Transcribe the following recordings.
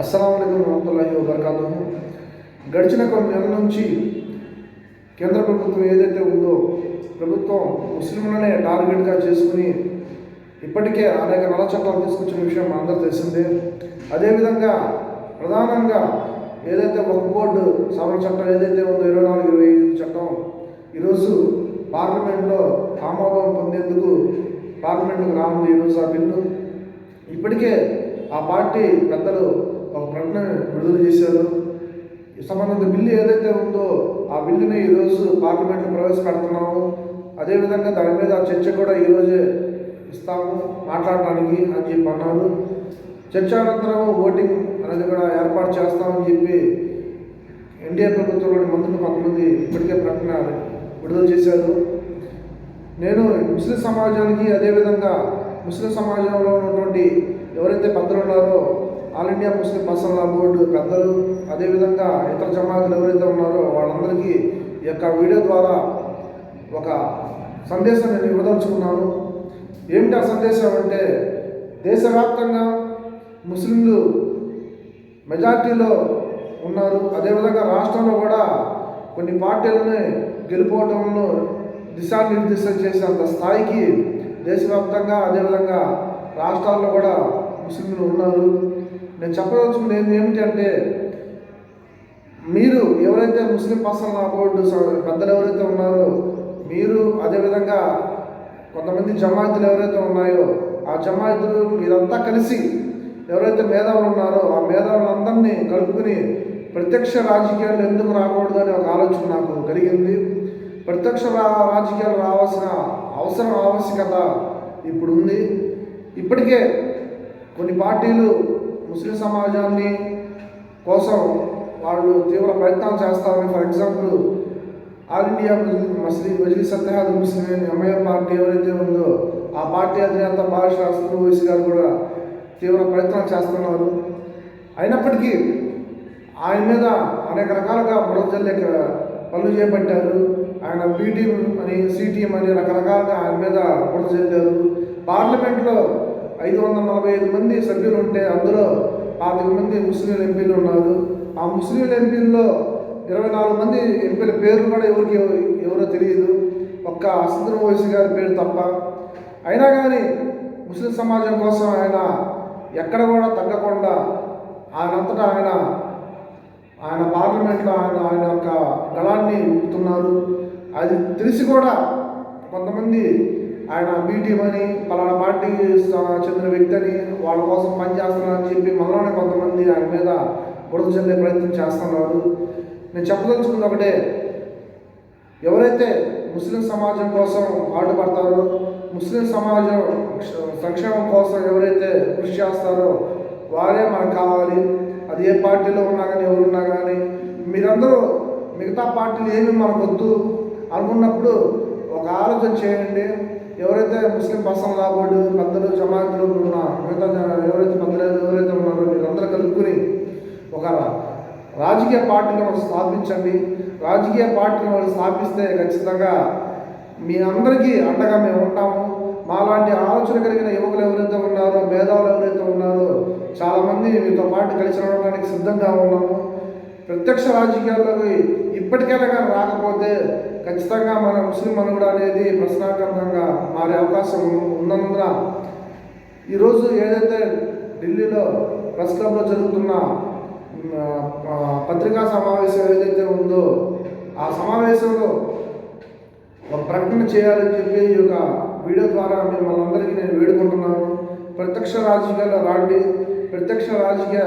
అస్సలం వరహతుల్లాహి వబర్కాతు గడిచిన కొన్ని నెలల నుంచి కేంద్ర ప్రభుత్వం ఏదైతే ఉందో ప్రభుత్వం ముస్లింలనే టార్గెట్గా చేసుకుని ఇప్పటికే అనేక నల్ల చట్టాలు తీసుకొచ్చిన విషయం మనందరూ తెలిసిందే. అదేవిధంగా ప్రధానంగా ఏదైతే ఒక బోర్డు సవరణ చట్టం ఏదైతే ఉందో ఇరవై నాలుగు ఇరవై ఐదు చట్టం ఈరోజు పార్లమెంట్లో ఆమోదం పొందేందుకు పార్లమెంట్కు రానుంది ఈరోజు ఆ బిల్లు. ఇప్పటికే ఆ పార్టీ పెద్దలు ఒక ప్రకటన విడుదల చేశారు. ఈ సంబంధిత బిల్లు ఏదైతే ఉందో ఆ బిల్లుని ఈరోజు పార్లమెంట్లో ప్రవేశపెడుతున్నాము. అదేవిధంగా దాని మీద చర్చ కూడా ఈరోజే ఇస్తాము మాట్లాడడానికి అని చెప్పి అన్నారు. చర్చ అనంతరం ఓటింగ్ అనేది కూడా ఏర్పాటు చేస్తామని చెప్పి ఎన్డీఏ ప్రభుత్వంలోని మంత్రులు కొంతమంది ఇప్పటికే ప్రకటన విడుదల చేశారు. నేను ముస్లిం సమాజానికి అదేవిధంగా ముస్లిం సమాజంలో ఉన్నటువంటి ఎవరైతే పెద్దలు ఉన్నారో all India Muslim personal board పెద్దలు అదేవిధంగా ఇతర జమాతులు ఎవరైతే ఉన్నారో వాళ్ళందరికీ ఈ యొక్క వీడియో ద్వారా ఒక సందేశం నేను ఇవ్వదలుచుకున్నాను. ఏమిటి ఆ సందేశం అంటే దేశవ్యాప్తంగా ముస్లింలు మెజార్టీలో ఉన్నారు. అదేవిధంగా రాష్ట్రంలో కూడా కొన్ని పార్టీలని గెలుపోవడంలో దిశానిర్దేశం చేసేంత స్థాయికి దేశవ్యాప్తంగా అదేవిధంగా రాష్ట్రాల్లో కూడా ముస్లింలు ఉన్నారు. నేను చెప్పదలుచుకుంది ఏంటి ఏమిటంటే మీరు ఎవరైతే ముస్లిం పర్సనల్ లా బోర్డు పెద్దలు ఎవరైతే ఉన్నారో మీరు అదేవిధంగా కొంతమంది జమాయితులు ఎవరైతే ఉన్నాయో ఆ జమాయితులు మీరంతా కలిసి ఎవరైతే మేధావులు ఉన్నారో ఆ మేధావులందరినీ కలుపుకుని ప్రత్యక్ష రాజకీయాలు ఎందుకు రాకూడదు అనే ఒక ఆలోచన నాకు కలిగింది. ప్రత్యక్ష రా- రాజకీయాలు రావాల్సిన అవసరం ఆవశ్యకత ఇప్పుడు ఉంది ఇప్పటికే కొన్ని పార్టీలు ముస్లిం సమాజాన్ని కోసం వాళ్ళు తీవ్ర ప్రయత్నాలు చేస్తారని ఫర్ ఎగ్జాంపుల్ ఆల్ ఇండియా మస్లీ మజ్లిస్ సత్యహాద్ ముస్లిం ఎంఐఎం పార్టీ ఎవరైతే ఉందో ఆ పార్టీ అధినేత భాష అసలు ఓవైసీ గారు కూడా తీవ్ర ప్రయత్నాలు చేస్తున్నారు. అయినప్పటికీ ఆయన మీద అనేక రకాలుగా బుడజల్లే పనులు చేపట్టారు. ఆయన బీటీఎం అని సిటీఎం అని రకరకాలుగా ఆయన మీద బురద జల్లారు పార్లమెంట్లో ఐదు వందల నలభై ఐదు మంది సభ్యులు ఉంటే అందులో పాతిక మంది ముస్లిం ఎంపీలు ఉన్నారు. ఆ ముస్లిం ఎంపీల్లో ఇరవై నాలుగు మంది ఎంపీల పేర్లు కూడా ఎవరికి ఎవరో తెలియదు. ఒక్క అసంద్ర ఓవైసీ గారి పేరు తప్ప. అయినా కానీ ముస్లిం సమాజం కోసం ఆయన ఎక్కడ కూడా తగ్గకుండా ఆయనంతటా ఆయన ఆయన పార్లమెంట్లో ఆయన ఆయన యొక్క గళాన్ని ఊపుతున్నారు. అది తెలిసి కూడా కొంతమంది ఆయన బీటీఎం అని పలానా పార్టీకి చెందిన వ్యక్తి అని వాళ్ళ కోసం పనిచేస్తున్నారని చెప్పి మనలోనే కొంతమంది ఆయన మీద బురద చల్లే ప్రయత్నం చేస్తున్నారు. నేను చెప్పదలుచుకుంది ఒకటే ఎవరైతే ముస్లిం సమాజం కోసం పాటుపడతారో ముస్లిం సమాజం సంక్షేమం కోసం ఎవరైతే కృషి చేస్తారో వారే మనకు కావాలి. అది ఏ పార్టీలో ఉన్నా కానీ ఎవరున్నా కానీ మీరందరూ మిగతా పార్టీలు ఏమి మనకొద్దు. అనుకున్నప్పుడు ఒక ఆలోచన చేయండి. ఎవరైతే ముస్లిం పర్సనల్ లా బోర్డు పెద్దలు జమాతులు ఉన్న మిగతా ఎవరైతే పెద్దలు ఎవరైతే ఉన్నారో మీరందరూ కలుపుకుని ఒక రాజకీయ పార్టీలను స్థాపించండి. రాజకీయ పార్టీలను స్థాపిస్తే ఖచ్చితంగా మీ అందరికీ అండగా మేము ఉంటాము. మాలాంటి ఆలోచన కలిగిన యువకులు ఎవరైతే ఉన్నారో మేధావులు ఎవరైతే ఉన్నారో చాలామంది మీతో పాటు కలిసి రావడానికి సిద్ధంగా ఉన్నాము. ప్రత్యక్ష రాజకీయాల్లోకి ఇప్పటికైనా కానీ రాకపోతే ఖచ్చితంగా మన ముస్లిం మనుగడ అనేది ప్రశ్నాకరణంగా మారే అవకాశం ఉన్నందున ఈరోజు ఏదైతే ఢిల్లీలో ప్రెస్ క్లబ్లో జరుగుతున్న పత్రికా సమావేశం ఏదైతే ఉందో ఆ సమావేశంలో ఒక ప్రకటన చేయాలని చెప్పి ఈ యొక్క వీడియో ద్వారా మిమ్మల్ని అందరికీ నేను వేడుకుంటున్నాను. ప్రత్యక్ష రాజకీయాలు రాండి. ప్రత్యక్ష రాజకీయ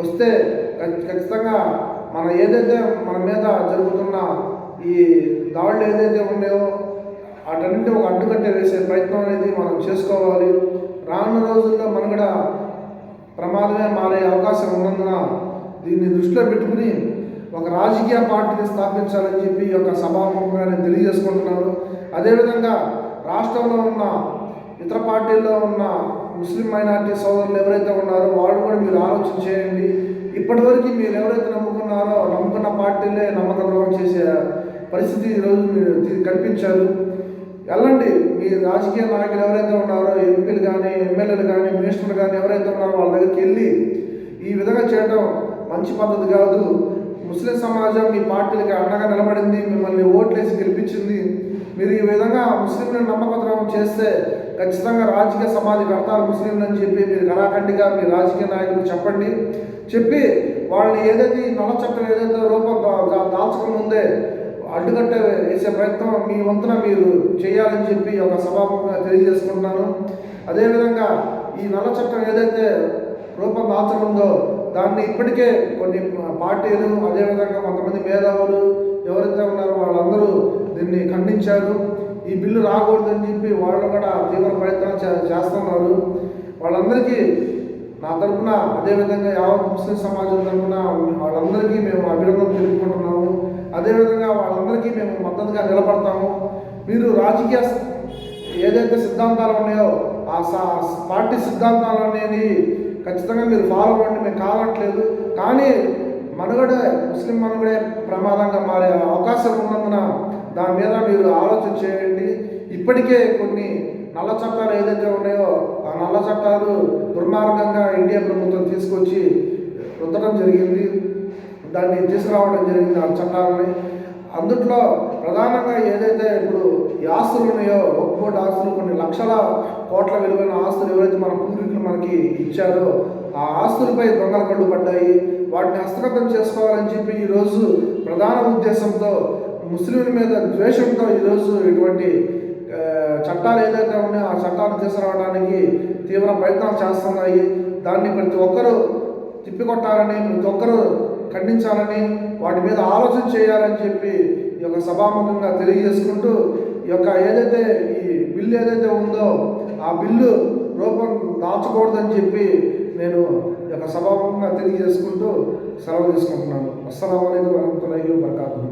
వస్తే ఖచ్చితంగా మన ఏదైతే మన మీద జరుగుతున్న ఈ దాడులు ఏదైతే ఉన్నాయో వాటన్నింటి ఒక అడ్డుకట్ట వేసే ప్రయత్నం అనేది మనం చేసుకోవాలి. రానున్న రోజుల్లో మనం కూడా ప్రమాదమే మారే అవకాశం ఉన్నందున దీన్ని దృష్టిలో పెట్టుకుని ఒక రాజకీయ పార్టీని స్థాపించాలని చెప్పి ఈ యొక్క సభాముఖంగా నేను తెలియజేసుకుంటున్నాను అదేవిధంగా రాష్ట్రంలో ఉన్న ఇతర పార్టీల్లో ఉన్న ముస్లిం మైనార్టీ సోదరులు ఎవరైతే ఉన్నారో వాళ్ళు కూడా మీరు ఆలోచన చేయండి. ఇప్పటివరకు మీరు ఎవరైతే నమ్ముకున్నారో నమ్ముకున్న పార్టీలే నమ్మకం చేసే పరిస్థితి ఈరోజు మీరు కల్పించారు. వెళ్ళండి మీ రాజకీయ నాయకులు ఎవరైతే ఉన్నారో ఎంపీలు కానీ ఎమ్మెల్యేలు కానీ మినిస్టర్లు కానీ ఎవరైతే ఉన్నారో వాళ్ళ దగ్గరికి వెళ్ళి ఈ విధంగా చేయడం మంచి పద్ధతి కాదు. ముస్లిం సమాజం మీ పార్టీలకి అండగా నిలబడింది మిమ్మల్ని ఓట్లేసి గెలిపించింది. మీరు ఈ విధంగా ముస్లింలను నమ్మకద్రోహం చేస్తే ఖచ్చితంగా రాజకీయ సమాజం కడతారు ముస్లింలు అని చెప్పి మీరు కళాఖండిగా మీ రాజకీయ నాయకులు చెప్పండి. చెప్పి వాళ్ళని ఏదైతే ఈ నల్ల చట్టం ఏదైతే రూపం దాల్చకముందే ముందే అడ్డుకట్ట వేసే ప్రయత్నం మీ వంతున మీరు చేయాలని చెప్పి ఒక సభాముఖంగా తెలియజేసుకుంటున్నాను. అదేవిధంగా ఈ నల్ల చట్టం ఏదైతే రూపం దాల్చనుందో దాన్ని ఇప్పటికే కొన్ని పార్టీలు అదేవిధంగా కొంతమంది మేధావులు ఎవరైతే ఉన్నారో వాళ్ళందరూ దీన్ని ఖండించారు. ఈ బిల్లు రాకూడదని చెప్పి వాళ్ళు కూడా తీవ్ర ప్రయత్నం చే- చేస్తున్నారు. వాళ్ళందరికీ నా తరఫున అదేవిధంగా యావత్ ముస్లిం సమాజం తరఫున వాళ్ళందరికీ మేము అభినందనలు తెలుపుకుంటున్నాము. అదేవిధంగా వాళ్ళందరికీ మేము మద్దతుగా నిలబడతాము. మీరు రాజకీయ ఏదైతే సిద్ధాంతాలు ఉన్నాయో ఆ సా- పార్టీ సిద్ధాంతాలు అనేది ఖచ్చితంగా మీరు ఫాలో అవ్వండి మేము కావట్లేదు కానీ మనుగడ ముస్లిం మనుగడే ప్రమాదంగా మారే అవకాశం ఉన్నందున దాని మీద మీరు ఆలోచన చేయండి. ఇప్పటికే కొన్ని నల్ల చట్టాలు ఏదైతే ఉన్నాయో ఆ నల్ల చట్టాలు దుర్మార్గంగా ఇండియా ప్రభుత్వం తీసుకొచ్చి రుద్దడం జరిగింది. దాన్ని తీసుకురావడం జరిగింది ఆ చట్టాలని. అందుట్లో ప్రధానంగా ఏదైతే ఇప్పుడు ఈ ఆస్తులు ఉన్నాయో ఒక్కోటి ఆస్తులు కొన్ని లక్షల కోట్ల విలువైన ఆస్తులు ఎవరైతే మన పూర్వీకులు మనకి ఇచ్చారో ఆ ఆస్తులపై దొంగల కళ్ళు పడ్డాయి. వాటిని హస్తగతం చేసుకోవాలని చెప్పి ఈరోజు ప్రధాన ఉద్దేశంతో ముస్లింల మీద ద్వేషంతో ఈరోజు ఇటువంటి చట్టాలు ఏదైతే ఉన్నాయో ఆ చట్టాలు తీసుకురావడానికి తీవ్ర ప్రయత్నాలు చేస్తున్నాయి. దాన్ని ప్రతి ఒక్కరూ తిప్పికొట్టాలని ప్రతి ఒక్కరూ ఖండించాలని వాటి మీద ఆలోచన చేయాలని చెప్పి ఈ యొక్క సభాముఖంగా తెలియజేసుకుంటూ ఈ యొక్క ఏదైతే ఈ బిల్లు ఏదైతే ఉందో ఆ బిల్లు రూపం దాచకూడదని చెప్పి నేను ఈ యొక్క సభాముఖంగా తెలియజేసుకుంటూ సెలవు తీసుకుంటున్నాను. అస్సలం అయికం వరహతుల్లాహి వబర్కాతుహు.